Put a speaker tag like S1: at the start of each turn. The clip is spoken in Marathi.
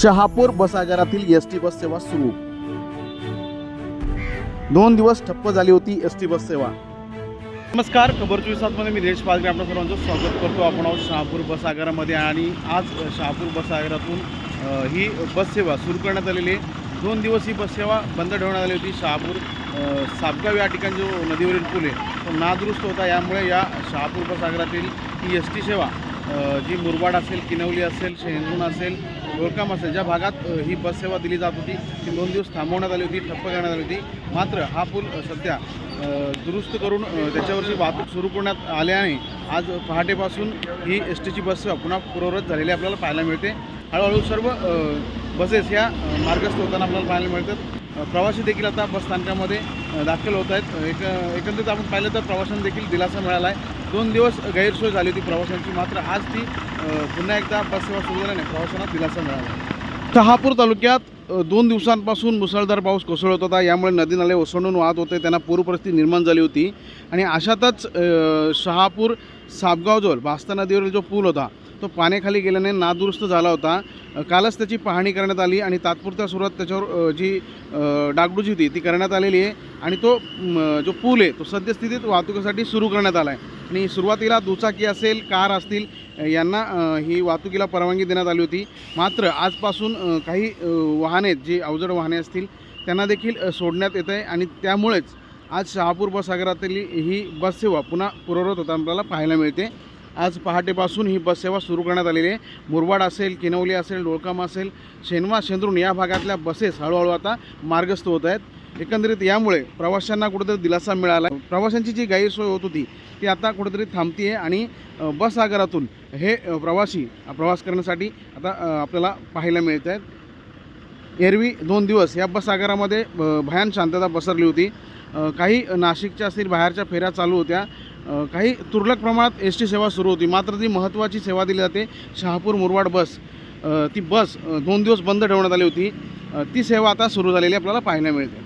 S1: शहापूर बस आगारातील एस टी बस सेवा सुरू. दोन दिवस ठप्प झाली होती एस टी बस सेवा. नमस्कार खबर चोवीस सातमध्ये मी देश पालके आपल्या सर्वांचं स्वागत करतो. आपण आहोत शहापूर बस आगारामध्ये आणि आज शहापूर बस आगारातून ही बस सेवा सुरू करण्यात आलेली आहे. दोन दिवस ही बस सेवा बंद ठेवण्यात आली होती. शहापूर सापगाव या ठिकाणी जो नदीवरील पूल आहे तो नादुरुस्त होता. यामुळे या शहापूर बस आगारातील ही एस टी सेवा जी मुरबाड असेल किनवली असेल शेंदून असेल गोरकाम असेल ज्या भागात ही बस सेवा दिली जात होती ती दोन दिवस थांबवण्यात आली होती ठप्प करण्यात आली होती. मात्र हा पूल सध्या दुरुस्त करून त्याच्यावरची वाहतूक सुरू करण्यात आल्याने आज पहाटेपासून ही एस टीची बस सेवा पुन्हा पूर्ववत झालेली आपल्याला पाहायला मिळते. हळूहळू सर्व बसेस ह्या मार्गस्थ होताना आपल्याला पाहायला मिळतात. प्रवासी देखील आता बस स्थानकामध्ये दाखल होत आहेत. एक एकंदरीत आपण पाहिलं तर प्रवाशांना देखील दिलासा मिळाला आहे. दोन दिवस गैरसोय झाली होती प्रवाशांची मात्र आज ती पुन्हा एकदा बससेवा सुरू झाल्याने प्रवाशांना दिलासा मिळाला. शहापूर तालुक्यात दोन दिवसांपासून मुसळधार पाऊस कोसळत होता. यामुळे नदी नाले ओसंडून वाहत होते. त्यांना पूरपरिस्थिती निर्माण झाली होती. आणि अशातच शहापूर सापगावजवळ भास्ता नदीवरील जो पूल होता तो पाण्याखाली गेल्याने नादुरुस्त झाला होता. कालच त्याची पाहणी करण्यात आली आणि तात्पुरत्या सुरुवात त्याच्यावर जी डागडुजी होती ती करण्यात आलेली आहे. आणि तो जो पूल आहे तो सद्यस्थितीत वाहतुकीसाठी सुरू करण्यात आला आहे. आणि सुरुवातीला दुचाकी असेल कार असतील यांना ही वाहतुकीला परवानगी देण्यात आली होती. मात्र आजपासून काही वाहने आहेत, जी अवजड वाहने असतील त्यांना देखील सोडण्यात येत आहे आणि त्यामुळेच आज शहापूर बस ही बस सेवा पुन्हा पूर्ववत होता आपल्याला पाहायला मिळते. आज पहाटेपासून ही बससेवा सुरू करण्यात आलेली आहे. मुरबाड असेल किनवली असेल डोळकाम असेल शेनवा शेंद्रून या भागातल्या बसेस हळूहळू आता मार्गस्थ होत आहेत. एकंदरीत यामुळे प्रवाशांना कुठेतरी दिलासा मिळाला. प्रवाशांची जी गैरसोय होत होती ती आता कुठेतरी थांबती आहे आणि अ, बस आगारातून हे प्रवासी प्रवास करण्यासाठी आता आपल्याला पाहायला मिळत आहेत एरवी दोन दिवस या बस आगारामध्ये भयान शांतता पसरली होती. काही नाशिकच्या असतील बाहेरच्या फेऱ्या चालू होत्या. काही तुरळक प्रमाणात एस टी सेवा सुरू होती. मात्र ती महत्त्वाची सेवा दिली जाते शहापूर मुरवाड बस. ती बस दोन दिवस बंद ठेवण्यात आली होती. ती सेवा आता सुरू झालेली आपल्याला पाहायला मिळते.